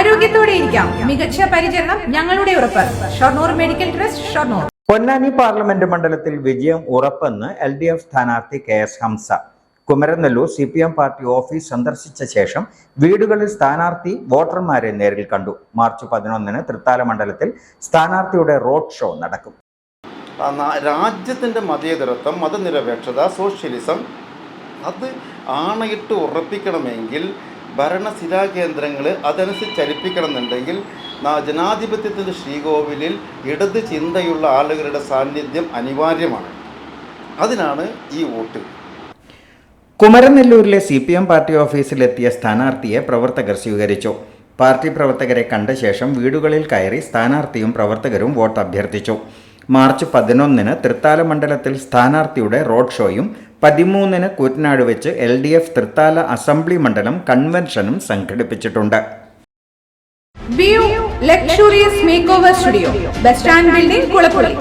ആരോഗ്യത്തോടെ ഇരിക്കാം. മികച്ച പരിചരണം ഞങ്ങളുടെ ഉറപ്പ്. Shoranur medical trust Shoranur. Ponnani parliament മണ്ഡലത്തിൽ വിജയം ഉറപ്പെന്ന് എൽ ഡി എഫ് സ്ഥാനാർത്ഥി K S Hamza. Kumaranellur C P M party office സന്ദർശിച്ച ശേഷം വീടുകളിൽ സ്ഥാനാർത്ഥി വോട്ടർമാരെ നേരിൽ കണ്ടു. മാർച്ച് പതിനൊന്നിന് തൃത്താല മണ്ഡലത്തിൽ സ്ഥാനാർത്ഥിയുടെ റോഡ് ഷോ നടക്കും. രാജ്യത്തിന്റെ രാജ്യത്തിന്റെ മതേതരത്വം മതനിരപേക്ഷത സോഷ്യലിസം അത് ആണയിട്ട് ഉറപ്പിക്കണമെങ്കിൽ ഭരണസ്ഥിരാകേന്ദ്രങ്ങൾ അതനുസരിച്ച് ചലിപ്പിക്കണം എന്നുണ്ടെങ്കിൽ ജനാധിപത്യത്തിന്റെ ശ്രീകോവിലിൽ ഇടത് ചിന്തയുള്ള ആളുകളുടെ സാന്നിധ്യം അനിവാര്യമാണ്. അതിനാണ് ഈ വോട്ട്. കുമരനെല്ലൂരിലെ സി പി എം പാർട്ടി ഓഫീസിലെത്തിയ സ്ഥാനാർത്ഥിയെ പ്രവർത്തകർ സ്വീകരിച്ചു. പാർട്ടി പ്രവർത്തകരെ കണ്ട ശേഷം വീടുകളിൽ കയറി സ്ഥാനാർത്ഥിയും പ്രവർത്തകരും വോട്ട് അഭ്യർത്ഥിച്ചു. മാർച്ച് പതിനൊന്നിന് തൃത്താല മണ്ഡലത്തിൽ സ്ഥാനാർത്ഥിയുടെ റോഡ് ഷോയും പതിമൂന്നിന് കൂറ്റനാട് വെച്ച് L D F Thrithala assembly മണ്ഡലം കൺവെൻഷനും സംഘടിപ്പിച്ചിട്ടുണ്ട്. Bus stand building Kulappully.